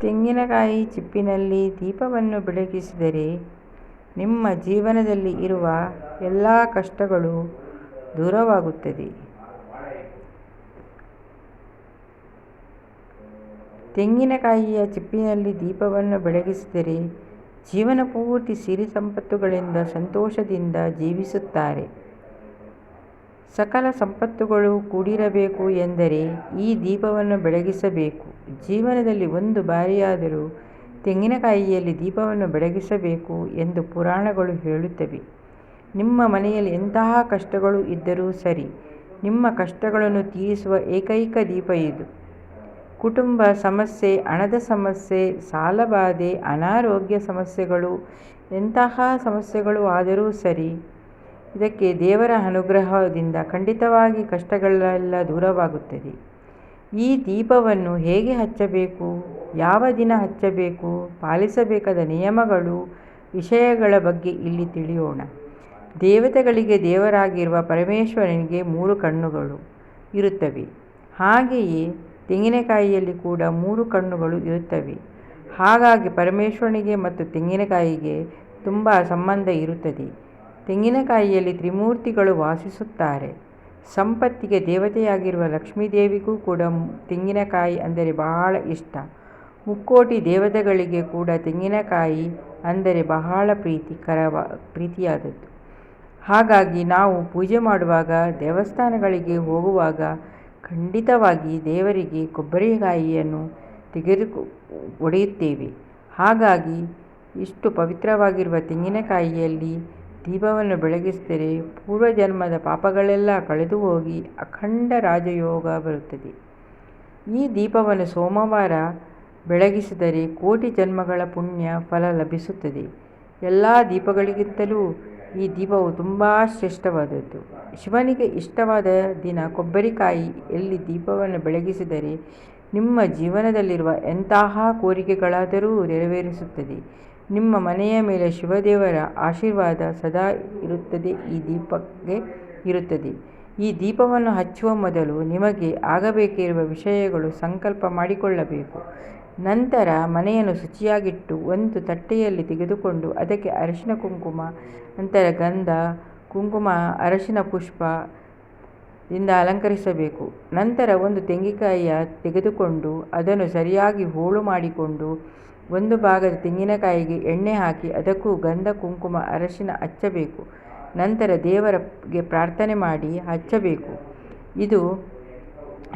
ತೆಂಗಿನಕಾಯಿ ಚಿಪ್ಪಿನಲ್ಲಿ ದೀಪವನ್ನು ಬೆಳಗಿಸಿದರೆ ನಿಮ್ಮ ಜೀವನದಲ್ಲಿ ಇರುವ ಎಲ್ಲ ಕಷ್ಟಗಳು ದೂರವಾಗುತ್ತದೆ. ತೆಂಗಿನಕಾಯಿಯ ಚಿಪ್ಪಿನಲ್ಲಿ ದೀಪವನ್ನು ಬೆಳಗಿಸಿದರೆ ಜೀವನ ಪೂರ್ತಿ ಸಿರಿ ಸಂಪತ್ತುಗಳಿಂದ ಸಂತೋಷದಿಂದ ಜೀವಿಸುತ್ತಾರೆ. ಸಕಲ ಸಂಪತ್ತುಗಳು ಕೂಡಿರಬೇಕು ಎಂದರೆ ಈ ದೀಪವನ್ನು ಬೆಳಗಿಸಬೇಕು. ಜೀವನದಲ್ಲಿ ಒಂದು ಬಾರಿಯಾದರೂ ತೆಂಗಿನಕಾಯಿಯಲ್ಲಿ ದೀಪವನ್ನು ಬೆಳಗಿಸಬೇಕು ಎಂದು ಪುರಾಣಗಳು ಹೇಳುತ್ತವೆ. ನಿಮ್ಮ ಮನೆಯಲ್ಲಿ ಎಂತಹ ಕಷ್ಟಗಳು ಇದ್ದರೂ ಸರಿ, ನಿಮ್ಮ ಕಷ್ಟಗಳನ್ನು ತೀರಿಸುವ ಏಕೈಕ ದೀಪ ಇದು. ಕುಟುಂಬ ಸಮಸ್ಯೆ, ಹಣದ ಸಮಸ್ಯೆ ಸಾಲಬಾಧೆ ಅನಾರೋಗ್ಯ ಸಮಸ್ಯೆಗಳು, ಎಂತಹ ಸಮಸ್ಯೆಗಳು ಆದರೂ ಸರಿ ಇದಕ್ಕೆ ದೇವರ ಅನುಗ್ರಹದಿಂದ ಖಂಡಿತವಾಗಿ ಕಷ್ಟಗಳೆಲ್ಲ ದೂರವಾಗುತ್ತದೆ. ಈ ದೀಪವನ್ನು ಹೇಗೆ ಹಚ್ಚಬೇಕು? ಯಾವ ದಿನ ಹಚ್ಚಬೇಕು? ಪಾಲಿಸಬೇಕಾದ ನಿಯಮಗಳು, ವಿಷಯಗಳ ಬಗ್ಗೆ ಇಲ್ಲಿ ತಿಳಿಯೋಣ. ದೇವತೆಗಳಿಗೆ ದೇವರಾಗಿರುವ ಪರಮೇಶ್ವರನಿಗೆ ಮೂರು ಕಣ್ಣುಗಳು ಇರುತ್ತವೆ. ಹಾಗೆಯೇ ತೆಂಗಿನಕಾಯಿಯಲ್ಲಿ ಕೂಡ ಮೂರು ಕಣ್ಣುಗಳು ಇರುತ್ತವೆ. ಹಾಗಾಗಿ ಪರಮೇಶ್ವರನಿಗೆ ಮತ್ತು ತೆಂಗಿನಕಾಯಿಗೆ ತುಂಬ ಸಂಬಂಧ ಇರುತ್ತದೆ. ತೆಂಗಿನಕಾಯಿಯಲ್ಲಿ ತ್ರಿಮೂರ್ತಿಗಳು ವಾಸಿಸುತ್ತಾರೆ. ಸಂಪತ್ತಿಗೆ ದೇವತೆಯಾಗಿರುವ ಲಕ್ಷ್ಮೀದೇವಿಗೂ ಕೂಡ ತೆಂಗಿನಕಾಯಿ ಅಂದರೆ ಬಹಳ ಇಷ್ಟ. ಮುಕ್ಕೋಟಿ ದೇವತೆಗಳಿಗೆ ಕೂಡ ತೆಂಗಿನಕಾಯಿ ಅಂದರೆ ಬಹಳ ಪ್ರೀತಿಕರವ ಪ್ರೀತಿಯಾದದ್ದು. ಹಾಗಾಗಿ ನಾವು ಪೂಜೆ ಮಾಡುವಾಗ, ದೇವಸ್ಥಾನಗಳಿಗೆ ಹೋಗುವಾಗ ಖಂಡಿತವಾಗಿ ದೇವರಿಗೆ ಕೊಬ್ಬರಿಕಾಯಿಯನ್ನು ತೆಗೆದು ಒಡೆಯುತ್ತೇವೆ. ಹಾಗಾಗಿ ಇಷ್ಟು ಪವಿತ್ರವಾಗಿರುವ ತೆಂಗಿನಕಾಯಿಯಲ್ಲಿ ದೀಪವನ್ನು ಬೆಳಗಿಸಿದರೆ ಪೂರ್ವಜನ್ಮದ ಪಾಪಗಳೆಲ್ಲ ಕಳೆದು ಹೋಗಿ ಅಖಂಡ ರಾಜಯೋಗ ಬರುತ್ತದೆ. ಈ ದೀಪವನ್ನು ಸೋಮವಾರ ಬೆಳಗಿಸಿದರೆ ಕೋಟಿ ಜನ್ಮಗಳ ಪುಣ್ಯ ಫಲ ಲಭಿಸುತ್ತದೆ. ಎಲ್ಲ ದೀಪಗಳಿಗಿಂತಲೂ ಈ ದೀಪವು ತುಂಬ ಶ್ರೇಷ್ಠವಾದದ್ದು. ಶಿವನಿಗೆ ಇಷ್ಟವಾದ ದಿನ ಕೊಬ್ಬರಿಕಾಯಿ. ಎಲ್ಲಿ ದೀಪವನ್ನು ಬೆಳಗಿಸಿದರೆ ನಿಮ್ಮ ಜೀವನದಲ್ಲಿರುವ ಎಂತಹ ಕೋರಿಕೆಗಳಾದರೂ ನೆರವೇರಿಸುತ್ತದೆ. ನಿಮ್ಮ ಮನೆಯ ಮೇಲೆ ಶಿವದೇವರ ಆಶೀರ್ವಾದ ಸದಾ ಇರುತ್ತದೆ, ಈ ದೀಪಕ್ಕೆ ಇರುತ್ತದೆ. ಈ ದೀಪವನ್ನು ಹಚ್ಚುವ ಮೊದಲು ನಿಮಗೆ ಆಗಬೇಕಿರುವ ವಿಷಯಗಳು ಸಂಕಲ್ಪ ಮಾಡಿಕೊಳ್ಳಬೇಕು. ನಂತರ ಮನೆಯನ್ನು ಶುಚಿಯಾಗಿಟ್ಟು ಒಂದು ತಟ್ಟೆಯಲ್ಲಿ ತೆಗೆದುಕೊಂಡು ಅದಕ್ಕೆ ಅರಿಶಿನ ಕುಂಕುಮ, ನಂತರ ಗಂಧ, ಕುಂಕುಮ, ಅರಶಿನ ಪುಷ್ಪ ದಿಂದ ಅಲಂಕರಿಸಬೇಕು. ನಂತರ ಒಂದು ತೆಂಗಿಕಾಯಿಯ ತೆಗೆದುಕೊಂಡು ಅದನ್ನು ಸರಿಯಾಗಿ ಹೋಳು ಮಾಡಿಕೊಂಡು ಒಂದು ಭಾಗದ ತೆಂಗಿನಕಾಯಿಗೆ ಎಣ್ಣೆ ಹಾಕಿ ಅದಕ್ಕೂ ಗಂಧ ಕುಂಕುಮ ಅರಶಿನ ಹಚ್ಚಬೇಕು. ನಂತರ ದೇವರಿಗೆ ಪ್ರಾರ್ಥನೆ ಮಾಡಿ ಹಚ್ಚಬೇಕು. ಇದು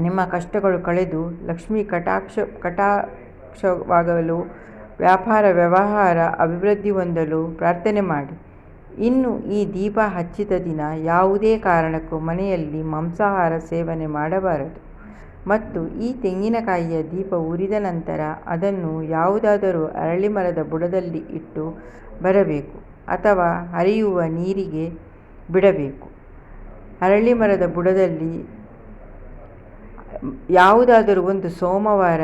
ನಿಮ್ಮ ಕಷ್ಟಗಳು ಕಳೆದು ಲಕ್ಷ್ಮೀ ಕಟಾಕ್ಷ, ಕಟಾಕ್ಷವಾಗಲು, ವ್ಯಾಪಾರ, ವ್ಯವಹಾರ, ಅಭಿವೃದ್ಧಿ ಹೊಂದಲು ಪ್ರಾರ್ಥನೆ ಮಾಡಿ. ಇನ್ನು ಈ ದೀಪ ಹಚ್ಚಿದ ದಿನ ಯಾವುದೇ ಕಾರಣಕ್ಕೂ ಮನೆಯಲ್ಲಿ ಮಾಂಸಾಹಾರ ಸೇವನೆ ಮಾಡಬಾರದು. ಮತ್ತು ಈ ತೆಂಗಿನಕಾಯಿಯ ದೀಪ ಉರಿದ ನಂತರ ಅದನ್ನು ಯಾವುದಾದರೂ ಅರಳಿ ಮರದ ಬುಡದಲ್ಲಿ ಇಟ್ಟು ಬರಬೇಕು ಅಥವಾ ಹರಿಯುವ ನೀರಿಗೆ ಬಿಡಬೇಕು. ಅರಳಿ ಮರದ ಬುಡದಲ್ಲಿ ಯಾವುದಾದರೂ ಒಂದು ಸೋಮವಾರ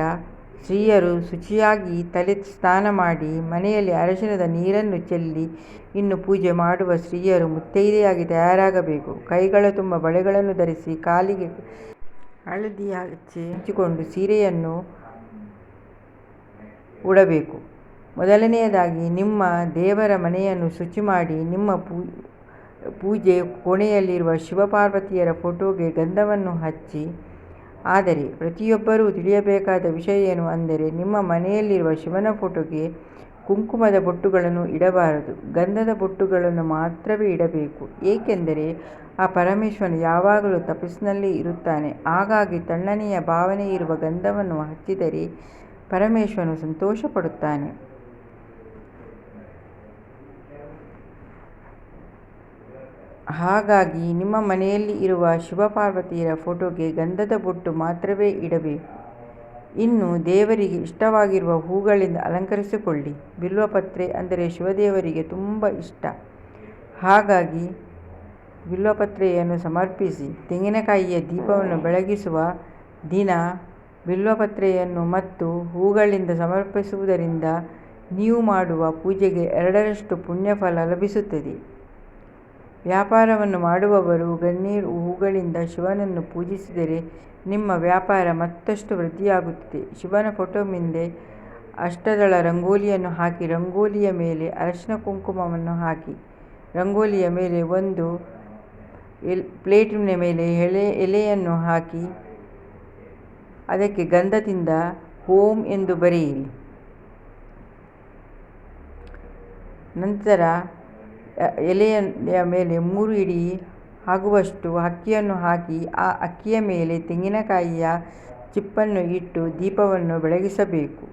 ಸ್ತ್ರೀಯರು ಶುಚಿಯಾಗಿ ತಲೆ ಸ್ನಾನ ಮಾಡಿ ಮನೆಯಲ್ಲಿ ಅರಶಿನದ ನೀರನ್ನು ಚೆಲ್ಲಿ ಇನ್ನು ಪೂಜೆ ಮಾಡುವ ಸ್ತ್ರೀಯರು ಮುತ್ತೈದೆಯಾಗಿ ತಯಾರಾಗಬೇಕು. ಕೈಗಳ ತುಂಬ ಬಳೆಗಳನ್ನು ಧರಿಸಿ ಕಾಲಿಗೆ ಹಳದಿ ಹಚ್ಚಿ ಹಂಚಿಕೊಂಡು ಸೀರೆಯನ್ನು ಉಡಬೇಕು. ಮೊದಲನೆಯದಾಗಿ ನಿಮ್ಮ ದೇವರ ಮನೆಯನ್ನು ಶುಚಿ ಮಾಡಿ ನಿಮ್ಮ ಪೂಜೆ ಕೋಣೆಯಲ್ಲಿರುವ ಶಿವಪಾರ್ವತಿಯರ ಫೋಟೋಗೆ ಗಂಧವನ್ನು ಹಚ್ಚಿ. ಆದರೆ ಪ್ರತಿಯೊಬ್ಬರೂ ತಿಳಿಯಬೇಕಾದ ವಿಷಯ ಏನು ಅಂದರೆ ನಿಮ್ಮ ಮನೆಯಲ್ಲಿರುವ ಶಿವನ ಫೋಟೋಗೆ ಕುಂಕುಮದ ಬೊಟ್ಟುಗಳನ್ನು ಇಡಬಾರದು. ಗಂಧದ ಬೊಟ್ಟುಗಳನ್ನು ಮಾತ್ರವೇ ಇಡಬೇಕು. ಏಕೆಂದರೆ ಆ ಪರಮೇಶ್ವರನು ಯಾವಾಗಲೂ ತಪಸ್ಸಿನಲ್ಲಿ ಇರುತ್ತಾನೆ. ಹಾಗಾಗಿ ತಣ್ಣನೆಯ ಭಾವನೆ ಇರುವ ಗಂಧವನ್ನು ಹಚ್ಚಿದರೆ ಪರಮೇಶ್ವರನು ಸಂತೋಷಪಡುತ್ತಾನೆ. ಹಾಗಾಗಿ ನಿಮ್ಮ ಮನೆಯಲ್ಲಿ ಇರುವ ಶಿವಪಾರ್ವತಿಯರ ಫೋಟೋಗೆ ಗಂಧದ ಬೊಟ್ಟು ಮಾತ್ರವೇ ಇಡಬೇಕು. ಇನ್ನು ದೇವರಿಗೆ ಇಷ್ಟವಾಗಿರುವ ಹೂಗಳಿಂದ ಅಲಂಕರಿಸಿಕೊಳ್ಳಿ. ಬಿಲ್ವಪತ್ರೆ ಅಂದರೆ ಶಿವದೇವರಿಗೆ ತುಂಬ ಇಷ್ಟ. ಹಾಗಾಗಿ ಬಿಲ್ವಪತ್ರೆಯನ್ನು ಸಮರ್ಪಿಸಿ. ತೆಂಗಿನಕಾಯಿಯ ದೀಪವನ್ನು ಬೆಳಗಿಸುವ ದಿನ ಬಿಲ್ವಪತ್ರೆಯನ್ನು ಮತ್ತು ಹೂಗಳಿಂದ ಸಮರ್ಪಿಸುವುದರಿಂದ ನೀವು ಮಾಡುವ ಪೂಜೆಗೆ ಎರಡರಷ್ಟು ಪುಣ್ಯಫಲ ಲಭಿಸುತ್ತದೆ. ವ್ಯಾಪಾರವನ್ನು ಮಾಡುವವರು ಗನ್ನೇರು ಹೂಗಳಿಂದ ಶಿವನನ್ನು ಪೂಜಿಸಿದರೆ ನಿಮ್ಮ ವ್ಯಾಪಾರ ಮತ್ತಷ್ಟು ವೃದ್ಧಿಯಾಗುತ್ತದೆ. ಶಿವನ ಫೋಟೋ ಮುಂದೆ ಅಷ್ಟದಳ ರಂಗೋಲಿಯನ್ನು ಹಾಕಿ, ರಂಗೋಲಿಯ ಮೇಲೆ ಅರಶಿನ ಕುಂಕುಮವನ್ನು ಹಾಕಿ. ರಂಗೋಲಿಯ ಮೇಲೆ ಒಂದು ಎಲ್, ಪ್ಲೇಟಿನ ಮೇಲೆ ಎಲೆ ಎಲೆಯನ್ನು ಹಾಕಿ. ಅದಕ್ಕೆ ಗಂಧದಿಂದ ಹೋಮ್ ಎಂದು ಬರೆಯಿರಿ. ನಂತರ ಎಲೆಯ ಮೇಲೆ ಮೂರು ಇಡಿ ಆಗುವಷ್ಟು ಅಕ್ಕಿಯನ್ನು ಹಾಕಿ, ಆ ಅಕ್ಕಿಯ ಮೇಲೆ ತೆಂಗಿನಕಾಯಿಯ ಚಿಪ್ಪನ್ನು ಇಟ್ಟು ದೀಪವನ್ನು ಬೆಳಗಿಸಬೇಕು.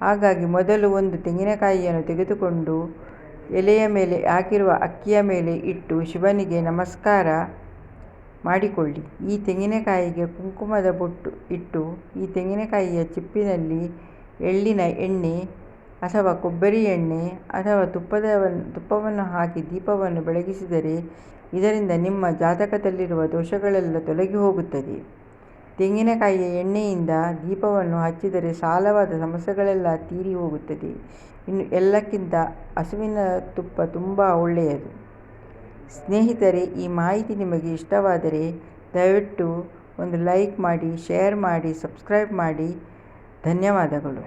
ಹಾಗಾಗಿ ಮೊದಲು ಒಂದು ತೆಂಗಿನಕಾಯಿಯನ್ನು ತೆಗೆದುಕೊಂಡು ಎಲೆಯ ಮೇಲೆ ಹಾಕಿರುವ ಅಕ್ಕಿಯ ಮೇಲೆ ಇಟ್ಟು ಶಿವನಿಗೆ ನಮಸ್ಕಾರ ಮಾಡಿಕೊಳ್ಳಿ. ಈ ತೆಂಗಿನಕಾಯಿಗೆ ಕುಂಕುಮದ ಬೊಟ್ಟು ಇಟ್ಟು, ಈ ತೆಂಗಿನಕಾಯಿಯ ಚಿಪ್ಪಿನಲ್ಲಿ ಎಳ್ಳಿನ ಎಣ್ಣೆ ಅಥವಾ ಕೊಬ್ಬರಿ ಎಣ್ಣೆ ಅಥವಾ ತುಪ್ಪದ ತುಪ್ಪವನ್ನು ಹಾಕಿ ದೀಪವನ್ನು ಬೆಳಗಿಸಿದರೆ ಇದರಿಂದ ನಿಮ್ಮ ಜಾತಕದಲ್ಲಿರುವ ದೋಷಗಳೆಲ್ಲ ತೊಲಗಿ ಹೋಗುತ್ತದೆ. ತೆಂಗಿನಕಾಯಿಯ ಎಣ್ಣೆಯಿಂದ ದೀಪವನ್ನು ಹಚ್ಚಿದರೆ ಸಾಲವಾದ ಸಮಸ್ಯೆಗಳೆಲ್ಲ ತೀರಿ ಹೋಗುತ್ತದೆ. ಇನ್ನು ಎಲ್ಲಕ್ಕಿಂತ ಹಸುವಿನ ತುಪ್ಪ ತುಂಬ ಒಳ್ಳೆಯದು. ಸ್ನೇಹಿತರೆ, ಈ ಮಾಹಿತಿ ನಿಮಗೆ ಇಷ್ಟವಾದರೆ ದಯವಿಟ್ಟು ಒಂದು ಲೈಕ್ ಮಾಡಿ, ಶೇರ್ ಮಾಡಿ, ಸಬ್ಸ್ಕ್ರೈಬ್ ಮಾಡಿ. ಧನ್ಯವಾದಗಳು.